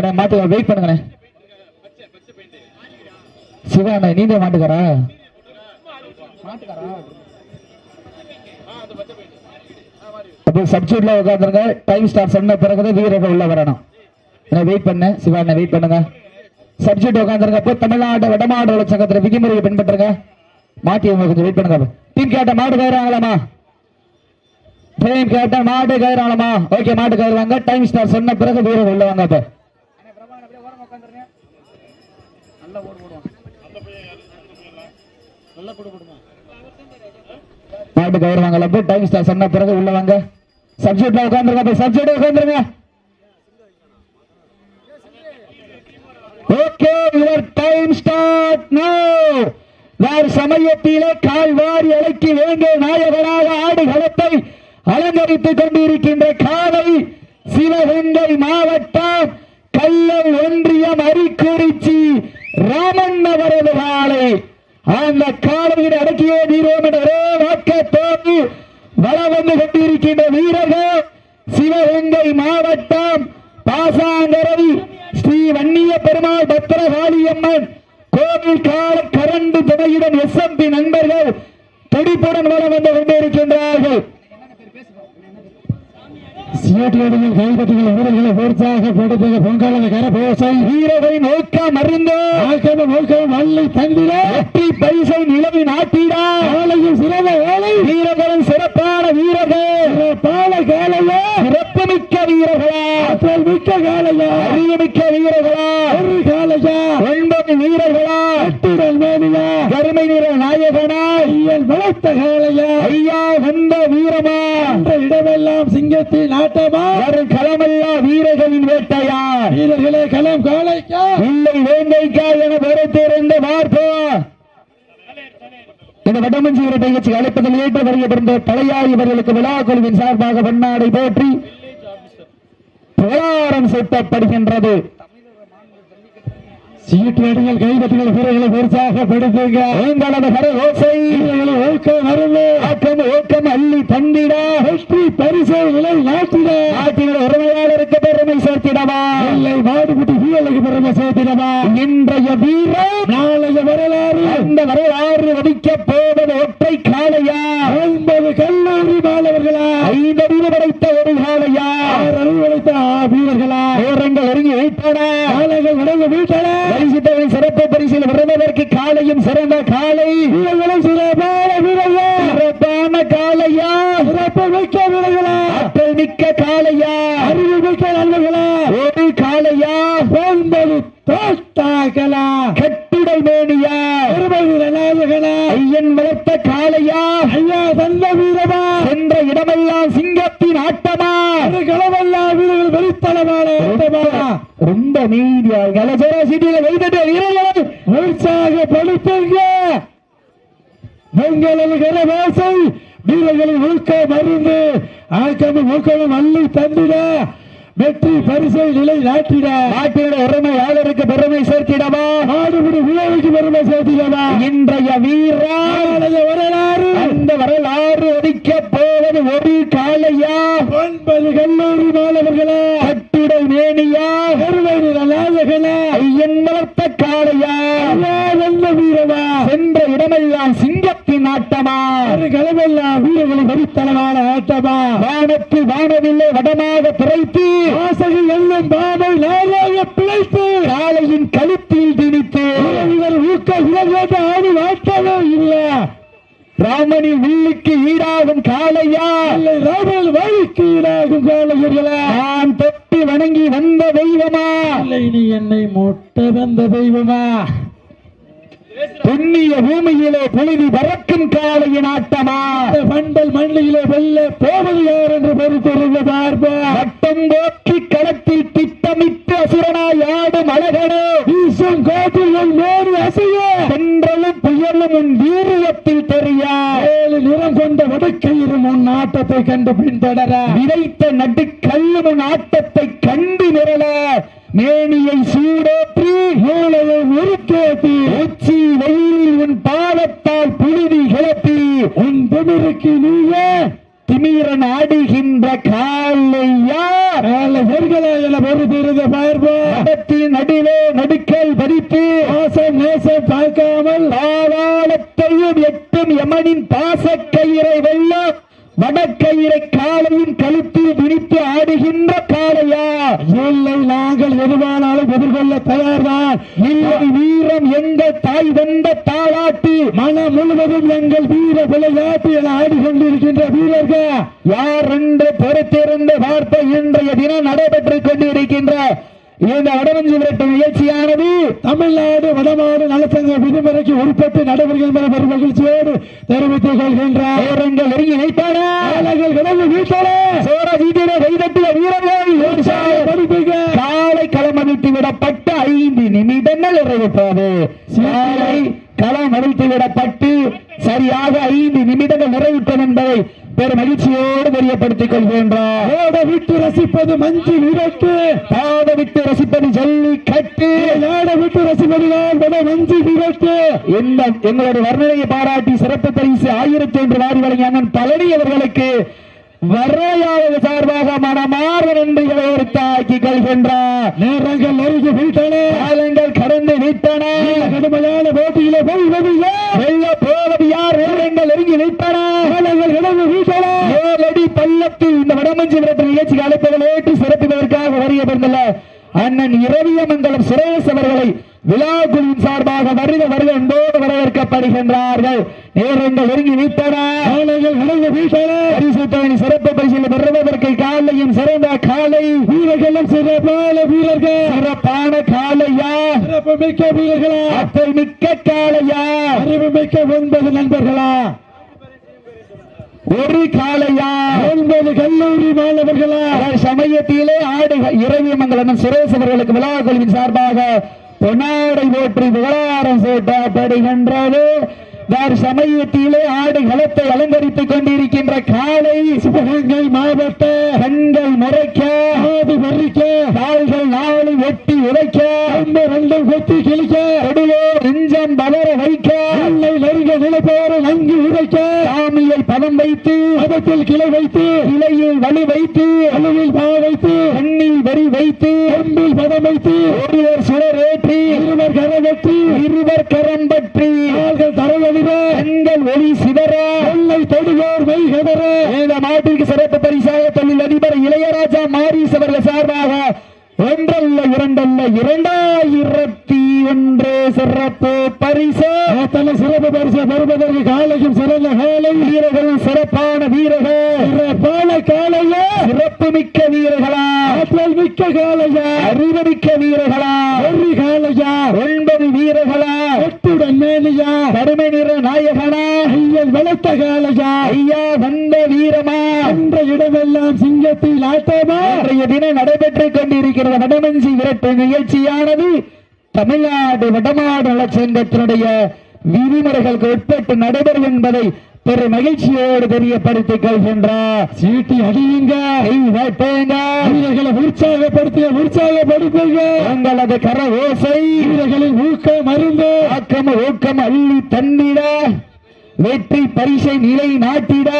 அண்ணே மாட்டு வெயிட் பண்ணுங்கண்ணே. சிவா அண்ணே நீங்க மாட்டுக்காரா? அப்போ சப்ஜெக்ட்ல உட்காந்துருங்க டைம் ஸ்டார்ட் சொன்ன பிறகுதான் வீரர்கள் உள்ள வரணும். நான் வெயிட் பண்ணேன் சிவா அண்ணே வெயிட் பண்ணுங்க. சப்ஜெக்ட் உட்காந்துருங்க அப்போ தமிழ்நாடு வடமாடு சங்கத்தில் விதிமுறையை பின்பற்றுங்க. மாட்டி உங்க கொஞ்சம் வெயிட் பண்ணுங்க. டீம் கேட்ட மாடு கயிறாங்களாமா டீம் கேட்ட மாடு கயிறாங்களாமா ஓகே மாட்டு கயிறுவாங்க டைம் ஸ்டார் சொன்ன பிறகு வீரர் உள்ள வாங்க அப்ப. பாட்டு கயிறுவாங்கல்ல அப்போ டைம் ஸ்டார் சொன்ன பிறகு உள்ள வாங்க. சப்ஜெக்ட்ல உட்காந்துருங்க அப்ப. Subject உட்காந்துருங்க okay your time start no வேறு சமயத்திலே கால் வாரி அழைக்கி வேண்டிய நாயகனாக ஆடுகளத்தை அலங்கரித்துக் கொண்டிருக்கின்ற காலை சிவகங்கை மாவட்டம் கல்லை ஒன்றியம் அரிக்குறிச்சி ராமன் அவரது காலை அந்த காலையில் அடக்கிய வீரோம் என்ற ஒரே நோக்கத்தோடு வளம் வந்து கொண்டிருக்கின்ற வீரர்கள் சிவகங்கை மாவட்டம் பாசாங்கரவி ஸ்ரீ வன்னிய பெருமாள் பத்திரகாளியம்மன் கோவில் கால கரண்டு துணையுடன் எஸ்எம்பி நண்பர்கள் துடிப்புடன் வளம் வந்து கொண்டிருக்கின்றார்கள். சிவட்டியடிகள் கைப்பற்றிகள் வீரர்களை உற்சாகப்படுத்துக பொங்கலக கரபோசை வீரரை நோக்கம் அறிந்து ஆக்கம நோக்கம் வல்லை தந்திர வெற்றி பரிசை நிலவி நாட்டிடா. ஆலையும் சிறந்த வேலை. வீரர்களும் சிறப்பான வீரர்கள். சிறப்பான காலையா சிறப்புமிக்க வீரர்களா. ஆற்றல் மிக்க காலையா அறிவுமிக்க வீரர்களா. ஒரு காலையா ஒன்பது வீரர்களா. அட்டுடல் மேனியா கருமை நிற நாயகனா. ஐயன் வளர்த்த காலையா ஐயா வந்த வீரமா. இடமெல்லாம் சிங்கத்தின் ஆட்டமா ஒரு களமெல்லாம் வீரர்களின் வேட்டையா வீரர்களே களம் காலைக்கா. இல்லை வேங்கைக்கா என பொறுத்திருந்த வார்ப்பா. இந்த வடமஞ்சி இரட்டை நிகழ்ச்சி அழைப்பதில் ஏற்ற வருகின்ற தலையா இவர்களுக்கு விழா குழுவின் சார்பாக பொன்னாடை போற்றி சூட்டப்படுகின்றது. சீட்டுகள் கைப்பற்றுகள் வீரர்களை உற்சாகப்படுத்துங்க உங்களது கர ஓசை. வீரர்களை ஊக்கம் வருது ஆக்கம் ஊக்கம் அள்ளி தந்திடா. வெற்றி பரிசை விலை நாட்டிட. நாட்டின உரிமையாளருக்கு பெருமை சேர்த்திடவா. இல்லை மாடுபுட்டி வீரர்களுக்கு பெருமை சேர்த்திடவா. இன்றைய வீரம் நாளைய வரலாறு. அந்த வரலாறு வடிக்கப் போவது ஒற்றை காளையா? ஒன்பது கல்லூரி மாணவர்களா? ஐந்து படைத்த ஒரு காளையா? ஆறு அறிவு படைத்த வீரர்களா? வீரங்கள் ஒருங்கி வைத்தன காளைகள் நடந்து சிறப்பு வருவதற்கு காலையும் சிறந்த காலை வீரர்களும் சிறப்பான வீரர்கள் சிறப்பான காலையா சிறப்பு மிக்க வீரர்களா ஆற்றல் மிக்க காலையா அறிவு மிக்க நண்பர்களா. ஒரு காலையா ஒன்பது தோட்டாக்களா. கட்டுடல் மேனியா? பெருமை நாயகனா ஐயன் வளர்த்த காளையா? ஐயா தந்த வீரமா. சென்ற இடமெல்லாம் சிங்கத்தின் ஆட்டமா? களமெல்லாம் வீரர்கள் வெளித்தளமான ரொம்ப நீதியா கலசர சிட்டியில வைத்துட்டு வீரர்கள் உற்சாகப்படுத்துங்க. உங்களது கரவாசை வீரர்களின் ஊக்கம் மருந்து ஆக்கமும் ஊக்கமும் அள்ளி தந்திட வெற்றி பரிசை நிலை நாட்டிட. நாட்டிட உரிமையாளருக்கு பெருமை சேர்த்திடவா? நாடுபடி வீரருக்கு பெருமை சேர்த்திடவா? இன்றைய வீரா வரலாறு. அந்த வரலாறு ஒதுக்க போவது ஒரு காலையா ஒன்பது கல்லூரி மாணவர்களா. கட்டுடல் மேனியா? பெருமை நாயகனா. ஐயன் வளர்த்த காளையா நல்ல வீரமா சென்ற இடமெல்லாம் சிங்கத்தின் ஆட்டமா? களமெல்லாம் வீரர்களை வெறித்தனமான ஆட்டமா? வானத்து வானவில்லை வடமாக பிழைத்து. வாசகி எல்லும் பாவை நாளாக பிழைத்து. காளையின் கழுத்தில் திணித்து. இவர் ஊக்க உலகோட்ட ஆடி வாட்டவே இல்லை. ராமனி வில்லுக்கு ஈடாகும் இல்லை ராமன் வழிக்கு ஈடாகும் காளையர்களா நான் தொட்டு வணங்கி வந்த தெய்வமா? இல்லை நீ என்னை மொட்ட வந்த தெய்வமா? புண்ணிய பூமியிலே புழுதி பறக்கும் காளையின் ஆட்டமா? பண்டல் மண்ணிலே வெல்ல போவது யார் என்று பொறுத்திருந்த பார்ப்பா வட்டம் போக்கி களத்தில் திட்டமிட்டு அசுரனாய் ஆடும் அழகனே. வீசும் உன் மேறு அசைய. சென்றலும் புயலும் உன் வீரியத்தில் தெரியா? ஏழு நிறம் கொண்ட வடக்கயிறு உன் ஆட்டத்தை கண்டு பின்தொடர. விதைத்த நடுக்கல்லும் உன் ஆட்டத்தை கண்டு நிரல. மேனியை சூடேற்றி மூளையை உருக்கேற்றி உச்சி வெயிலில் உன் பாதத்தால் புழுதி கிளப்பி உன் திமிருக்கு நீயே திமிரன் ஆடுகின்ற காலையா நடுவே நடுக்கல் பதித்து ஆசம் நேசம் பார்க்காமல் பாதாளத்தையும் எட்டும் யமனின் பாசக்கயிறை வெல்ல வடக்கயிறை காலையின் கழுத்தில் விரித்து ஆடுகின்ற காலையா இல்லை நாங்கள் எதுவானாலும் எதிர்கொள்ள தயார்தான். இல்லை வீரம் எங்கள் தாய் வந்த தாளாட்டி மனம் முழுவதும் எங்கள் வீர விளையாட்டு என ஆடிக்கொண்டிருக்கின்ற வீரர்கள் யார் என்று பொறுத்திருந்த பார்த்த இன்றைய தினம் நடைபெற்றுக் கொண்டிருக்கின்ற இந்த வடமஞ்சி விரட்டு நிகழ்ச்சியானது தமிழ்நாடு வடமாடு நலசங்க விதிமுறைக்கு உட்பட்டு நடைபெறுகின்ற பெரும் மகிழ்ச்சியோடு தெரிவித்துக் கொள்கின்றார். வைத்தான காலைகள் கிடந்து வீட்டாளே சோழ வீட்டிலே கைதட்டிய வீரர்கள் காலை களமடித்து விடப்பட்ட ஐந்து நிமிடங்கள் நிறைவுற்றது. காலை களம் விடப்பட்டு சரியாக ஐந்து நிமிடங்கள் நிறைவுற்றது என்பதை பெரும் மகிழ்ச்சியோடு தெரியப்படுத்திக் கொள்கின்றார். ஓட விட்டு ரசிப்பது மஞ்சு விரட்டு. பாத விட்டு ரசிப்பது ஜல்லி கட்டு. விட்டு ரசிப்பது மஞ்சு விரட்டு. இந்த எங்களுடைய வர்ணனையை பாராட்டி சிறப்பு பரிசு ஆயிரத்தி ஒன்று வாரி வழங்கிய பழனி அவர்களுக்கு வரையாளர் சார்பாக மனமாற நன்றிகளை உரித்தாக்கி கொள்கின்றார் நேரங்கள் நெருங்கி வீட்டாளே காலங்கள் கடந்து விட்டன. கடுமையான போட்டியில போய்வது? வெள்ள போவது யார்? நேரங்கள் நெருங்கி விட்டன காலங்கள் கிடந்து வீட்டாளே ஏழடி பள்ளத்தில் இந்த வடமஞ்சி விரட்டு நிகழ்ச்சிக்கு அழைப்பதை ஏற்று சிறப்பிப்பதற்காக வருகை தந்துள்ள அண்ணன் இரவியமங்கலம் சுரேஷ் அவர்களை விழாக்குழுவின் சார்பாக வருக வருக என்போடு வரவேற்கப்படுகின்றார்கள். நேரங்கள் நெருங்கி விட்டன. சிறப்பு பரிசில் பெறுவதற்கு காலையும் சிறந்த காலை. வீரர்களும் சிறப்பான வீரர்கள். சிறப்பான காலையா? சிறப்பு மிக்க வீரர்களா? அத்தை மிக்க காலையா? அறிவு மிக்க ஒன்பது நண்பர்களா? ஒரு காலையா ஒன்பது கல்லூரி மாணவர்களா? சமயத்திலே ஆடு இரவியமங்கலம் சுரேஷ் அவர்களுக்கு விழா குழுவின் சார்பாக பொன்னாடை போற்றி விவகாரம் சூட்டப்படுகின்றது வேறு சமயத்திலே ஆடு களத்தை அலங்கரித்துக் கொண்டிருக்கின்ற காலை சிவகங்கை மாவட்ட கண்கள் முறைக்க ஆதி வர்றிக்க கால்கள் நாலு வெட்டி அந்த ரெண்டும் கொத்தி கிழிக்க நடுவே நெஞ்சம் பலர வைக்க வெள்ளை நெருங்க நிலைப்போரை நன்கு உதைக்க சாமியை பதம் வைத்து பதத்தில் கிளை வைத்து இலையில் வலி வைத்து அணுவில் பா வைத்து கண்ணில் வரி வைத்து கொம்பில் பதம் வைத்து ஒருவர் சுடர் ஏற்றி இருவர் கரை வெற்றி இருவர் கரம் பற்றி கால்கள் தரையடிவ கண்கள் ஒளி சிதற வெள்ளை தொடுவோர் மெய் கதற இந்த நாட்டிற்கு சிறப்பு பரிசாக தொழில் அதிபர் இளையராஜா மாரிஸ் அவர்கள் சார்பாக ஒன்றல்ல இரண்டல்ல இரண்டாயிரத்தி ஒன்று சிறப்பு பரிசு அத்தனை சிறப்பு பரிசு பெறுவதற்கு காலையும் சிறந்த காலை வீரர்கள் சிறப்பான வீரர்கள். சிறப்பான காலையா சிறப்பு மிக்க வீரர்களா. ஆற்றல் மிக்க காலையா அறிவு மிக்க வீரர்களா. ஒரு காலையா ஒன்பது வீரர்களா. எட்டுடன் மேனியா. கடுமை நிற நாயகனா. ஐயன் வளர்த்த காலையா ஐயா வந்த வீரமா. அந்த இடமெல்லாம் சிங்கத்தில் ஆட்டமா. இன்றைய தினம் நடைபெற்றுக் கொண்டிருக்கிற வடமஞ்சி விரட்டு நிகழ்ச்சியானது தமிழ்நாடு வடமாடு நலச்சங்கத்தினுடைய விதிமுறைகளுக்கு உட்பட்டு நடைபெறும் என்பதை பெரு மகிழ்ச்சியோடு தெரியப்படுத்திக் கொள்கின்றார் சீட்டி அடியுங்க. வீரர்களை உற்சாகப்படுத்திய உற்சாகப்படுத்துங்க. உங்களது கர ஓசை வீரர்களின் ஊக்க மருந்து ஆக்கம் ஊக்கம் அள்ளி தந்திட. வெற்றி பரிசை நிலை நாட்டிட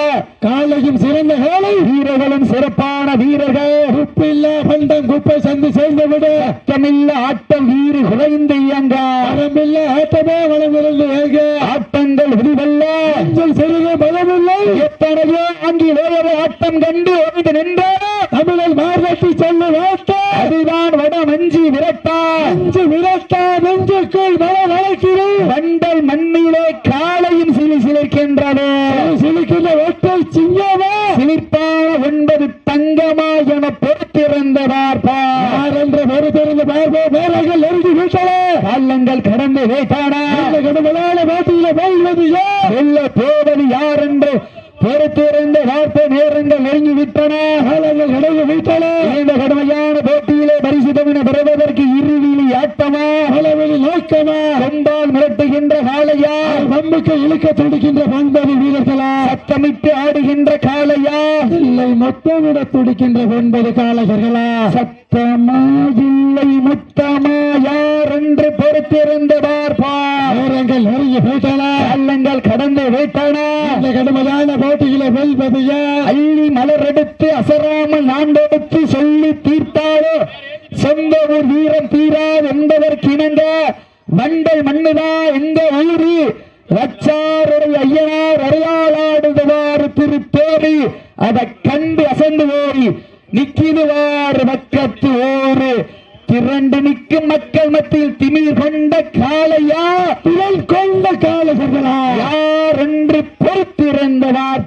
காலையும் சிறந்த காலை வீரர்களும் சிறப்பான வீரர்கள். உப்பில்லா பண்டம் குப்பை சந்து சேர்ந்து விட ஆட்டமில்ல ஆட்டம் வீறு குறைந்து இயங்க. மரமில்ல ஆட்டமே வளமிருந்து ஏக ஆட்டங்கள் விடுவல்ல அஞ்சல் சிறுக பலமில்லை. எத்தனையோ ஆங்கிலேயர் ஆட்டம் கண்டு ஓய்ந்து நின்றாரோ தமிழர் மார்வட்டி சொல்லு வாட்ட அதுதான் வட மஞ்சி விரட்டா. அஞ்சு விரட்டா நெஞ்சுக்குள் மன வளர்க்கிறேன் வண்டல் மண்ணிலே காலையும் சிலி சிலிர்க்கின்றது சிலிக்கின்ற ஒற்றை சிங்கமா சிலிர்ப்பான ஒன்பது தங்கமா என பொறுத்திருந்த பார்ப்பா யார் என்று பொறுத்திருந்து பார்ப்போம் வீரர்கள் நெருங்கி வீட்டல காலங்கள் கடந்து வைத்தானா இந்த கடுமையான போட்டியில வெல்வது யார் வெல்ல போவது யார் என்று பொறுத்திருந்து வார்த்தை நேரங்கள் நெருங்கி விட்டன காலங்கள் கடந்து வீட்டல இந்த கடுமையான போட்டியிலே பரிசு தமிழ பெறுவதற்கு இறுதியில் ஆட்டமா அளவில் நோக்கமா கொண்டால் மிரட்டுகின்ற காளையா? பம்புக்கு இழுக்க துடிக்கின்ற பண்பது வீரர்களா? சத்தமிட்டு ஆடுகின்ற காளையா? இல்லை மொத்தமிட துடிக்கின்ற ஒன்பது காலகர்களா சத்தமா இல்லை முத்தமா யார் என்று பொறுத்திருந்து பார்ப்பா. நேரங்கள் நெருங்கி போயிட்டன கள்ளங்கள் கடந்து வைத்தன இந்த கடுமையான போட்டிகளை வெல்வது யார்? அள்ளி மலர் எடுத்து அசராமல் நாண்டெடுத்து சொல்லி தீர்த்தாரோ சொந்த ஊர் வீரம் தீரா என்பதற்கு இணங்க வண்டல் மண்ணுதா இந்த ஊரு. ரச்சாருடைய ஐயனார் அறையாளாடுவார் திருத்தேரி அதை கண்டு அசந்து ஓடி நிக்கிதுவார் பக்கத்து ஊரு திரண்டு நிற்கும் மக்கள் மத்தியில் திமிர் கொண்ட காளையா? திரள் கொண்ட காலகர்களா யார் என்று பொறுத்திருந்தவார்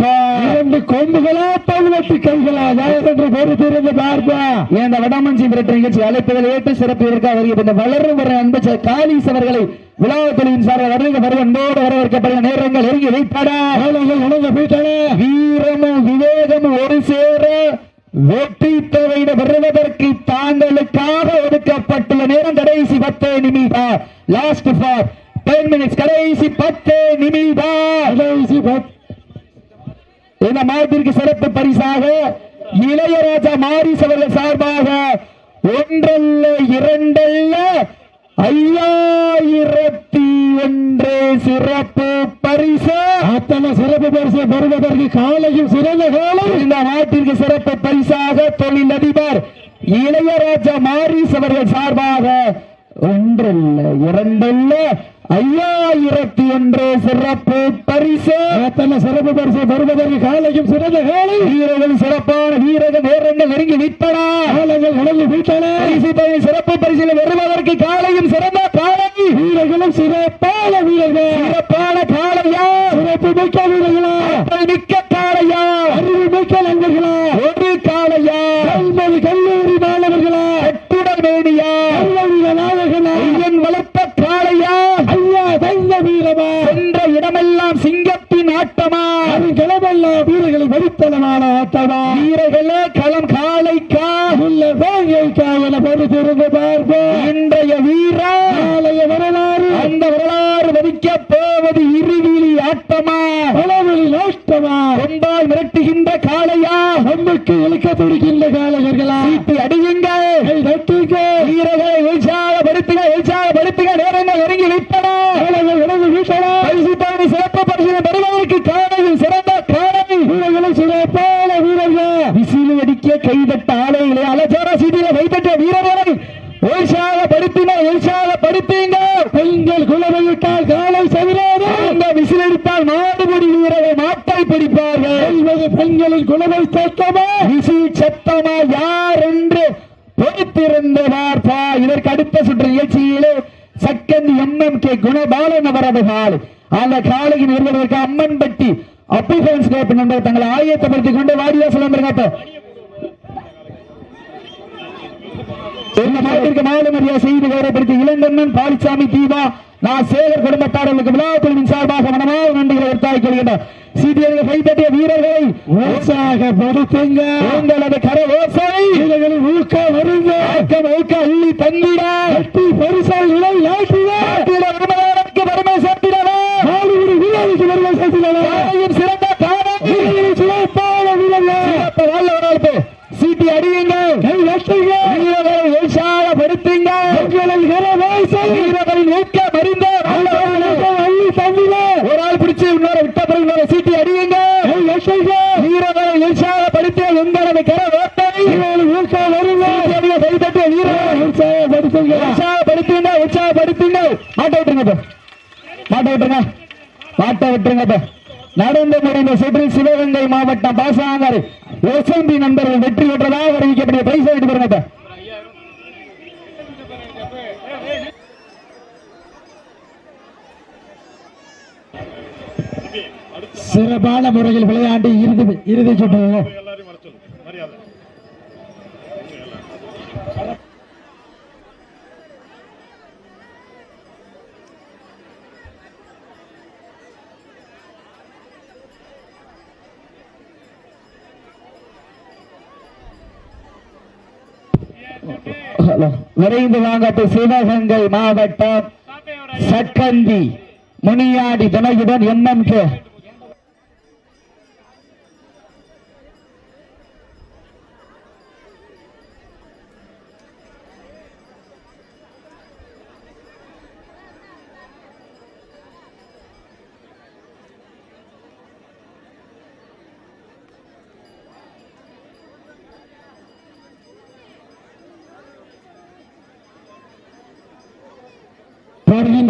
இரண்டு கொம்புகளா பல்வெட்டு கைகளா? யார் என்று பொறுத்திருந்து பார்ப்பா இந்த வடமஞ்சி விரட்டு நிகழ்ச்சி அழைப்புகள் ஏற்று சிறப்பிற்காக வருகிறது இந்த வளரும் வர அன்பு காளீஸ் அவர்களை விழாக்களின் சார்பில் வருக வருவன்போடு வரவேற்கப்படுகிற நேரங்கள் நெருங்கி வைப்படா. வீரமும் விவேகமும் ஒரு சேர வெற்றி தொகையிட வருவதற்கு தாங்களுக்காக ஒதுக்கப்பட்டுள்ள நேரம் கடைசி பத்து நிமிடம் லாஸ்ட் ஃபார் டென் மினிட்ஸ் கடைசி பத்து நிமிடம் கடைசி இந்த மாதத்திற்கு சிறப்பு பரிசாக இளையராஜா மாரிஸ் அவர்கள் சார்பாக ஒன்றல்ல இரண்டல்ல ஐயாயிரத்தி ஒன்று சிறப்பு பரிசு. அத்தனை சிறப்பு பரிசு பெறுவதற்கு காலையும் சிறந்த காலம் இந்த நாட்டிற்கு சிறப்பு பரிசாக தொழிலதிபர் இளையராஜா மாரிஸ் அவர்கள் சார்பாக ஒன்றல்ல இரண்டல்ல. ஐயாயிரத்தி ஒன்று சிறப்பு பரிசு. அத்தனை சிறப்பு பரிசு பெறுவதற்கு காலையும் சிறந்த காலம் வீரர்கள் சிறப்பான வீரர்கள் நேரங்கள் நெருங்கி நிற்பனா? காலங்கள் பரிசு பரி- சிறப்பு பரிசில் வருவதற்கு காலையும் சிறந்த காலை. வீரர்களும் சிறப்பான வீரர்கள். சிறப்பான காலையா சிறப்பு மிக்க வீரர்களா ஆற்றல் மிக்க காளையா அறிவு மிக்க நண்பர்களா ஒரு காளையா கல்வி கல்லூரி மாணவர்களா கட்டுடல் மேடியா கல்லூரி நாயகனா ஐயன் வளர்த்த காளையா ஐயா தங்க வீரமா என்ற இடமெல்லாம் சிங்கத்தின் ஆட்டமா அது கிளம்பெல்லாம் வீரர்களை வெடித்தனமான ஆட்டமா வீரர்களே களம் காளைக்கா உள்ள வேங்கைக்கா என பொறுத்திருந்து பார்ப்போம். இன்றைய வீரா ஆலய வரலாறு. அந்த வரலாறு வதிக்க போவது இருவிழி ஆட்டமா? பலவழி நோட்டமா கொண்டால் மிரட்டுகின்ற காளையா? அம்புக்கு இழுக்க துடிக்கின்ற காலகர்களா சீட்டு அடியுங்க. கை தட்டுங்க வீரர்களை உற்சாகப்படுத்துக உற்சாகப்படுத்துக நேரங்கள் நெருங்கி விட்டன உணவு வீட்டனா பரிசு பவனி சிறப்பு பரிசு பெறுவதற்கு காலையில் சிறந்த காலை வீரர்கள். விசிலி அடிக்க கைதட்ட ஆலைகளை அலச்சார சீட்டில வைத்தட்ட வீரர்களை உற்சாகப்படுத்தினர் உற்சாகப்படுத்துங்க. பெண்கள் குலவையிட்டால் காலை சவிராது அந்த விசிலடித்தால் மாடுபடி வீரர்கள் மாட்டை பிடிப்பார்கள். பெண்களின் குலவை சத்தமா? விசில் சத்தமா? யார் என்று பொறுத்திருந்த வார்த்தா இதற்கு அடுத்த சுற்று நிகழ்ச்சியிலே சக்கந்தி எம் கே குணபாலன் அவரது காலை. அந்த காலையின் அம்மன் அம்மன்பட்டி அப்பிகன்ஸ் கிளப் நண்பர் தங்களை ஆயத்தப்படுத்திக் கொண்டு வாடிவாசல் வந்துருங்க இந்த நாட்டிற்கு மாலை மரியாதை செய்து கௌரவப்படுத்தி இளங்கண்ணன் பாலிசாமி தீபா நான் சேகர் குடும்பத்தாரர்களுக்கு விழா குழுவின் சார்பாக மனமாக நன்றிகளை உத்தாய் கொள்கின்றோம் சீட்டியர்கள் கைத்தட்டிய வீரர்களை உற்சாகப்படுத்துங்க உங்களது கர ஓசை. ஊக்க வருங்க. ஆக்கம் ஊக்க அள்ளி தந்திட. பரிசால் இலை நாட்டிட வறுமை சேர்த்திடவே. நாடுகுடி வீரர்களுக்கு சேர்த்திடலாம் காலையும் சிறந்த வீரர்களின் வீரர்கள். சீட்டி அடியுங்கள். கை தட்டுங்க வீரர்களை உற்சாகப்படுத்துங்க. எங்களின் கரவாசல் வீரர்களின் ஊக்க மறிந்த வீரர்கள். அள்ளி ஒரு ஆள் பிடிச்சு இன்னொரு விட்ட பிறகு இன்னொரு சீட்டி அடியுங்க. கை தட்டுங்க வீரர்களை உற்சாகப்படுத்திய எங்களது கர ஓட்டை வீரர்களை ஊக்க வருங்க கைத்தட்டிய வீரர்கள் உற்சாகப்படுத்துங்க. மாட்ட விட்டுருங்க இப்ப. மாட்ட விட்டுருங்க மாட்ட விட்டுருங்க. இப்ப. நடந்து முடிந்த சுற்று சிவகங்கை மாவட்டம் பாசாங்கர் எஸ்எம்பி நண்பர்கள் வெற்றி பெற்றதாக அறிவிக்கப்பட்ட பைசா எடுத்து பாருங்க சிறப்பான முறையில் விளையாண்டு இறுதி இறுதி சுற்று விரைந்து வாங்கட்டு சிவகங்கை மாவட்டம் சக்கந்தி முனியாடி துணையுடன் எம்எம்கே.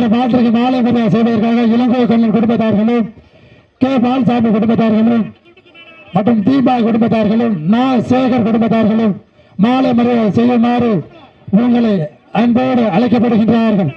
என்ற பாட்டிற்கு மாலை மரியாதை செய்வதற்காக இளங்கோ கண்ணன் குடும்பத்தார்களும் கே. பால்சாமி குடும்பத்தார்களும் மற்றும் தீபா குடும்பத்தார்களும் நா. சேகர் குடும்பத்தார்களும் மாலை மரியாதை செய்யுமாறு உங்களை அன்போடு அழைக்கப்படுகின்றார்கள்.